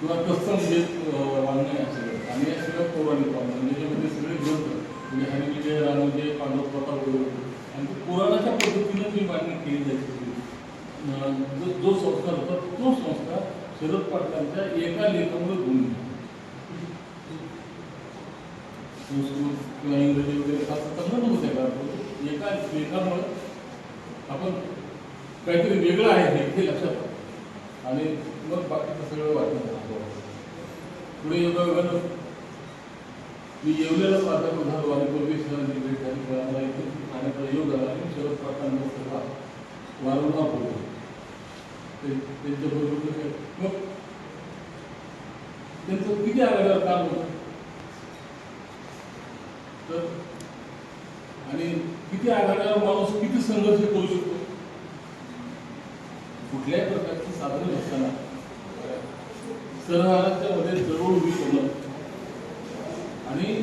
किंवा तत्सम जे अं, वाङ्मय असेल आणि या सगळ्या पौराणिक वाङ्मय म्हणजे याच्यामध्ये सगळे ग्रंथ म्हणजे हरिविजय रामविजय पांडव प्रताप आणि ते पुराणाच्या पद्धतीनं जी मागणी केली जायची जो जो संस्कार होता तो संस्कार शरद पाटलांच्या एका लेखामुळे होऊन संस्कृत किंवा इंग्रजी वगैरे फार चांगलं नव्हतं त्या एका लेखामुळे आपण काहीतरी वेगळं आहे हे लक्षात आणि मग बाकीचं सगळं वाटून पुढे योगायोगानं मी येवलेला प्राध्यापक झालो वारीपूर्वी शहरांची भेट झाली मला इथे ठाण्याचा योग आला आणि शरद पाटलांचा सगळा वारंवार बोलतो ते त्यांच्याबरोबर मग त्यांचं किती आघाडीवर काम होतं? तर? आणि किती आघाडीवर माणूस किती संघर्ष करू शकतो? कुठल्याही प्रकारची साधनं नसताना. सरहाराच्या मध्ये जरूर उभी करणं आणि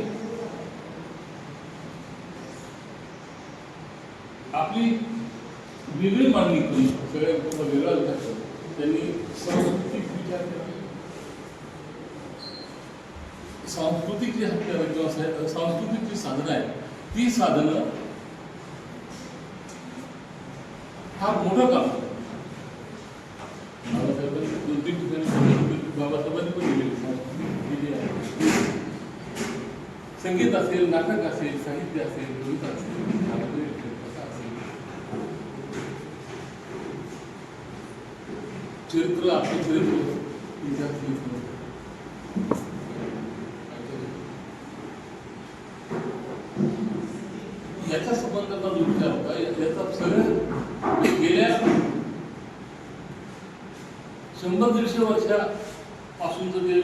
आपली वेगळी मांडणी करून सगळ्यांचा वेगळा विचार करून त्यांनी सांस्कृतिक विचार केला. सांस्कृतिक जी हत्यारं किंवा सांस्कृतिक जी साधनं आहेत ती साधनं फार मोठं काम आहे. बाबासाहेबांनी दोन तीन ठिकाणी बाबासाहेबांनी पण दिलेली सांस्कृतिक जी आहे संगीत असेल नाटक असेल साहित्य असेल कविता असेल असेल, चरित्र आपलं चरित्र इतिहास लिहितो. याच्या संबंधाचा जो विचार होता. याचा सगळ्या गेल्या शंभर दीडशे वर्षापासूनचं जे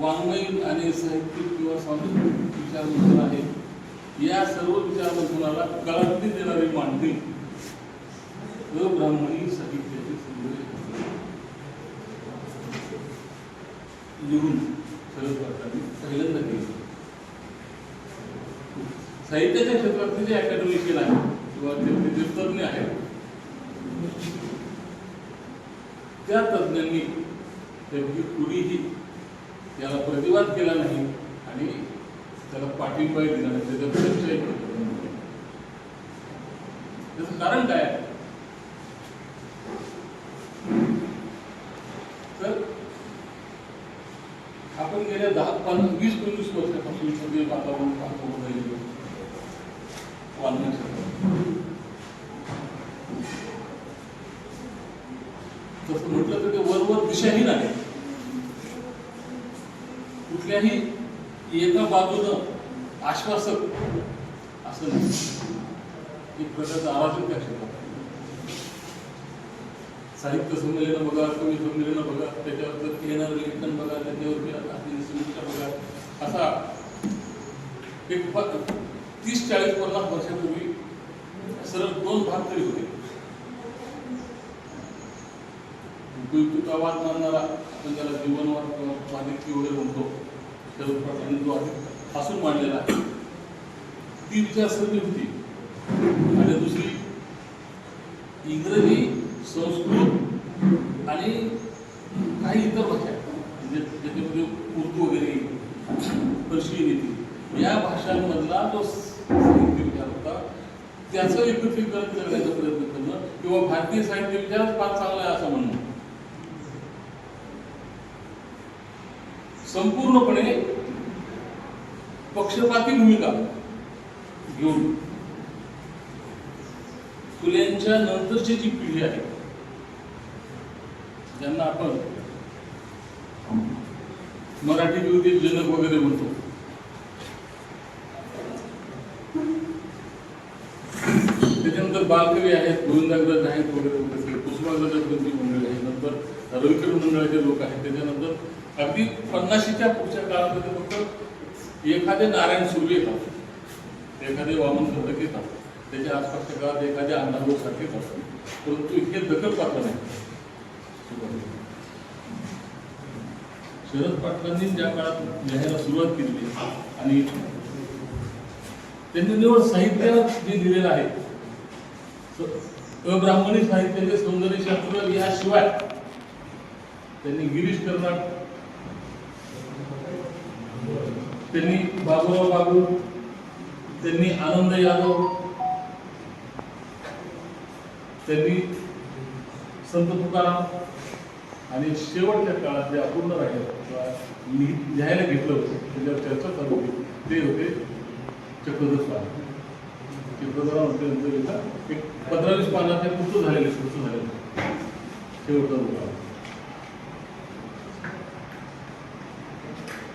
वाङ्मयीन आणि साहित्यिक किंवा सांस्कृतिक विचारमंथन आहे या सर्व विचारमंथनाला कलाकृती देणारी मांडणी अब्राह्मणी साहित्याचे सुंदर लिहून शरद पाटलांनी पहिल्यांदा केली साहित्याच्या क्षेत्रातले जे अकॅडमिशियन आहे किंवा जे जे- तज्ञ तज्ज्ञ आहेत त्या तज्ज्ञांनी त्यापैकी कुणीही याला प्रतिवाद केला नाही आणि त्याला पाठिंबाही दिला नाही. त्याचा त्याचं कारण काय तर आपण गेल्या दहा पंधरा वीस पंचवीस वर्षापासून सगळे वातावरण पाहतो राहिले वाल्मिक तसं म्हटलं तर ते वरवर दिशाहीन आहे. कुठल्याही एका बाजूनं आश्वासक असं नाही. एक प्रकारचं अराजक त्या क्षेत्रात साहित्य संमेलन बघा कवी संमेलन बघा त्याच्यावर येणारं लेखन बघा त्याच्यावरती असलेली समीक्षा बघा. असा एक तीस चाळीस पन्नास वर्षापूर्वी सरळ दोन भाग तरी होते. उपयुक्ततावाद मानणारा आपण त्याला जीवनवाद किंवा वगैरे म्हणतो त्या पाटलांनी जो अधिक हसून मांडलेला आहे. ती विचारसरणी होती. आणि दुसरी इंग्रजी संस्कृत आणि काही इतर भाषा म्हणजे ज्याच्यामध्ये उर्दू वगैरे पर्शियन येते या भाषांमधला जो साहित्य विचार होता त्याचं एकत्रीकरण करण्याचा प्रयत्न करणं किंवा भारतीय साहित्य विचार फार चांगला आहे असं म्हणणं. संपूर्णपणे पक्षपाती भूमिका घेऊन फुल्यांच्या नंतरची जी पिढी आहे ज्यांना आपण मराठी विरोधी जनक वगैरे म्हणतो त्याच्यानंतर बालकवी आहेत गोविंदाग्रज आहेत वगैरे वगैरे कुसुमाग्रजात मंडळी आहेत नंतर रविकर मंडळाचे लोक आहेत त्याच्यानंतर अगदी पन्नाशीच्या पुढच्या काळामध्ये फक्त एखादे नारायण सुर्वे येतात. एखादे वामन खंडक येतात. त्याच्या आसपासच्या काळात एखादे अण्णाभाऊ सारखे येतात. परंतु इतके दखल पात्र नाही शरद पाटलांनी ज्या काळात लिहायला सुरुवात केली आणि त्यांनी निवड साहित्य जे लिहिलेलं आहे अब्राह्मणी साहित्याचे सौंदर्यशास्त्र याशिवाय त्यांनी गिरीश कर्नाट त्यांनी बाबूराव बाबू त्यांनी आनंद यादव त्यांनी संत तुकाराम आणि शेवटच्या काळात जे अपूर्ण राहिले किंवा लिहि- लिहायला घेतलं होतं त्याच्यावर चर्चा चालू होती ते होते चक्रधर स्वामी चक्रधरा होते एक पंधरा वीस पानाचे पुस्तक झालेले पुस्तक झालेले. शेवटचा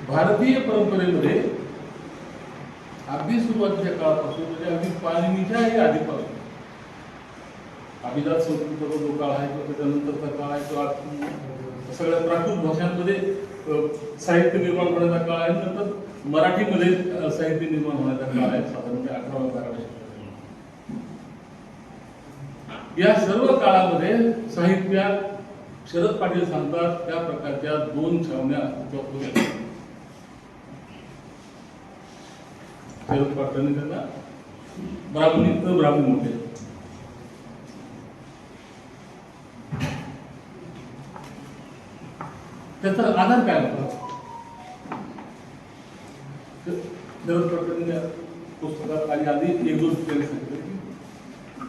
भारतीय परंपरेमध्ये अगदी सुरुवातीच्या काळापासून म्हणजे अगदी पाणिनीच्याही आधीपासून अभिजात संस्कृतीचा जो काळ आहे किंवा त्याच्यानंतरचा काळ आहे किंवा सगळ्या प्राकृत भाषांमध्ये साहित्य निर्माण होण्याचा काळ आहे नंतर मराठीमध्ये साहित्य निर्माण होण्याचा काळ आहे साधारणतः अठराव्या बाराव्या या सर्व काळामध्ये साहित्यात शरद पाटील सांगतात त्या प्रकारच्या दोन छावण्या अस्तित्वात होत्या. सेवन पाटलांनी त्यांना ब्राह्मणित ब्राह्मण होते. त्याचा आधार काय होता? शरद पाटलांनी पुस्तकात आणि आधी एक दोन ठिकाणी सांगितलं की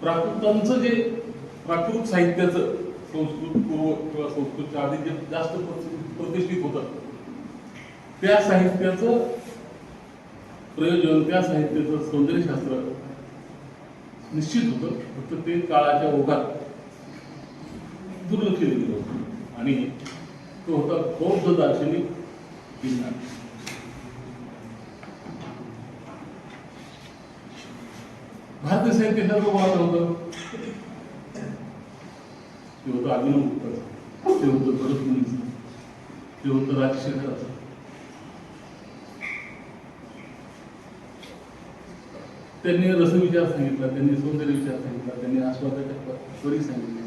प्राकृतांचं जे प्राकृत साहित्याचं संस्कृत पूर्व किंवा संस्कृतच्या आधी जे जास्त प्रतिष्ठित होतं त्या साहित्याचं प्रयोजन त्या साहित्याचं सौंदर्यशास्त्र निश्चित होतं फक्त ते काळाच्या ओघात दुर्लक्ष केलं होतं. आणि तो होता बौद्ध दार्शनिक विज्ञान. भारतीय साहित्याचं वाद होतं? ते होतं अभिनव गुप्ताचं ते होतं भरत मुनीचं. ते होतं राजशेखराचं. त्यांनी रसविचार सांगितला त्यांनी सौंदर्य विचार सांगितला त्यांनी आस्वादाच्या परी सांगितले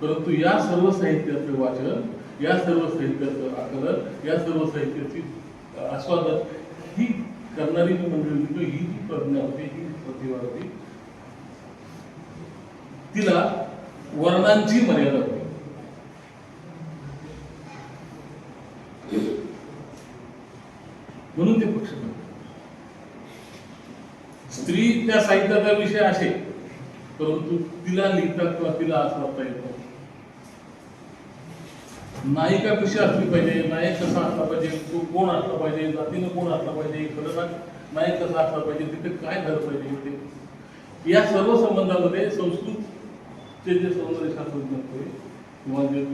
परंतु या सर्व साहित्याचं वाचन या सर्व साहित्याचं आकलन या सर्व साहित्याची अ, आस्वादन ही करणारी जी मंडळी होती ही जी प्रज्ञा होती ही प्रतिभा होती तिला वर्णांची मर्यादा होती म्हणून ते पक्ष तिच्या साहित्याचा विषय असे परंतु तिला लिहितात किंवा तिला असं वाटता येतं नायिका कशी असली पाहिजे? नायक कसा असला पाहिजे? तो कोण असला पाहिजे? जातीनं कोण असला पाहिजे? खरं नायक कसा असला पाहिजे? तिथे काय झालं पाहिजे ते या सर्व संबंधामध्ये संस्कृतचे जे सौंदर्य शास्त्रज्ञ होते किंवा जे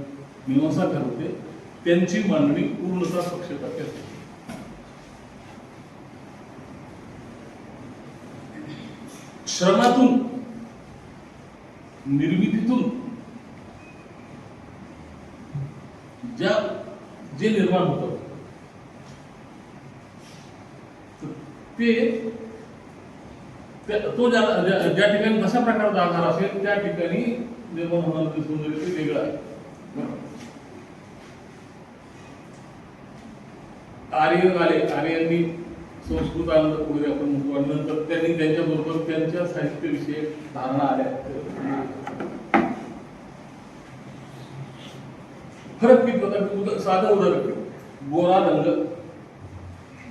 मीमांसाकार होते त्यांची मांडणी पूर्णतः पक्षपाती असते श्रमातून निर्मितीतून ज्या जे निर्माण होतं. तर ते त्या- तो ज्या ज्या- ठिकाणी कशा प्रकारचा आधार असेल त्या ठिकाणी निर्माण होणार सौंदर्य ते वेगळं आहे. आर्य आले आर्यांनी संस्कृत आणलं वगैरे आपण म्हणतो आणि नंतर त्यांनी त्यांच्या बरोबर त्यांच्या साहित्यविषयक धारणा आल्या. फरक किती होता की साधं उदाहरण गोरा रंग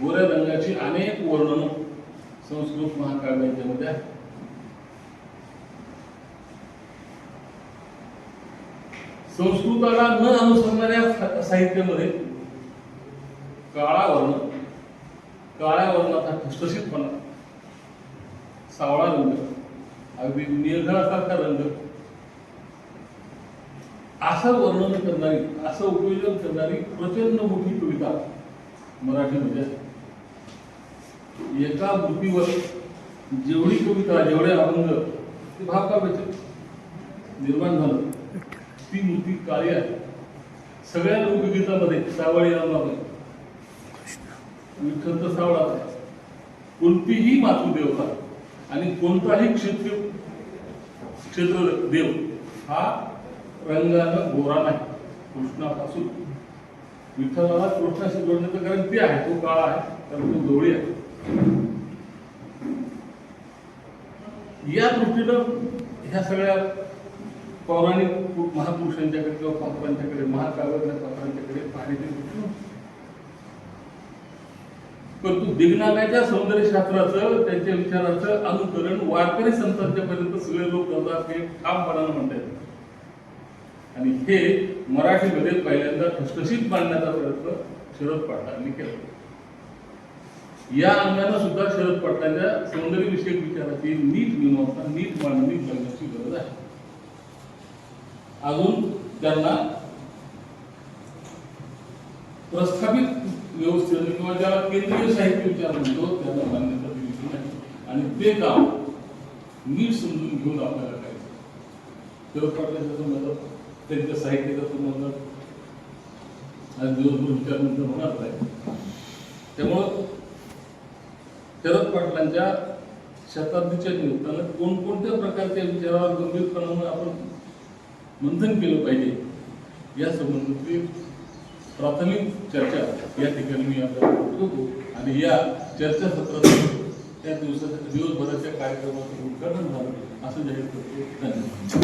गोऱ्या रंगाची अनेक वर्णनं संस्कृत महाकाव्यांच्यामध्ये आहेत संस्कृताला न अनुसरणाऱ्या साहित्यामध्ये काळा वर्ण. काळ्या वर्णाचा ठसठशीतपणा सावळा रंग. अगदी निर्घळासारखा रंग. असं वर्णन करणारी असं उपयोजन करणारी प्रचंड मोठी कविता मराठीमध्ये एका मृतीवर जेवढी कविता जेवढे अभंग ते भावकाव्याचे निर्माण झालं. ती मूर्ती काळी आहे. सगळ्या लोकगीतामध्ये सावळी नामामध्ये विठ्ठल तर सावळा आहे कोणतीही मातृदेवता आणि कोणताही क्षेत्र क्षेत्र देव हा रंगानं गोरा नाही. कृष्णापासून. विठ्ठलाला कृष्णाशी जोडण्याचं कारण ते आहे. तो काळा आहे तर तो गवळी आहे. या दृष्टीनं ह्या सगळ्या पौराणिक महापुरुषांच्याकडे किंवा पात्रांच्याकडे महाकाव्यातल्या पात्रांच्याकडे पाहण्याची दृष्टी परंतु दिग्नागाच्या सौंदर्यशास्त्राचं त्यांच्या विचाराचं अनुकरण वारकरी संतांच्या पर्यंत सगळे लोक करतात हे ठामपणानं म्हणतात आणि हे मराठीमध्ये पहिल्यांदा ठसठशीत मांडण्याचा प्रयत्न शरद पाटलांनी केला. या अंगानं सुद्धा शरद पाटलांच्या सौंदर्यविषयक विचाराची नीट मीमांसा नीट मांडणी करण्याची गरज आहे. अजून त्यांना प्रस्थापित व्यवस्थेने किंवा ज्याला केंद्रीय साहित्य विचार म्हणतो त्यांना मान्यता दिली नाही आणि ते काम नीट समजून घेऊन आपल्याला करायचं शरद पाटलांच्या संबंधात त्यांच्या साहित्याच्या संबंधात आज दिवसभर विचार होणार नाही. त्यामुळं शरद पाटलांच्या शताब्दीच्या निमित्तानं कोणकोणत्या प्रकारच्या विचारावर गंभीरपणामुळे आपण मंथन केलं पाहिजे या संबंधातली प्राथमिक चर्चा या ठिकाणी मी आपल्याला ठेवतो आणि या चर्चासत्रात त्या दिवसाच्या दिवसभराच्या कार्यक्रमाचं उद्घाटन झालं. असं जाहीर करतो. धन्यवाद.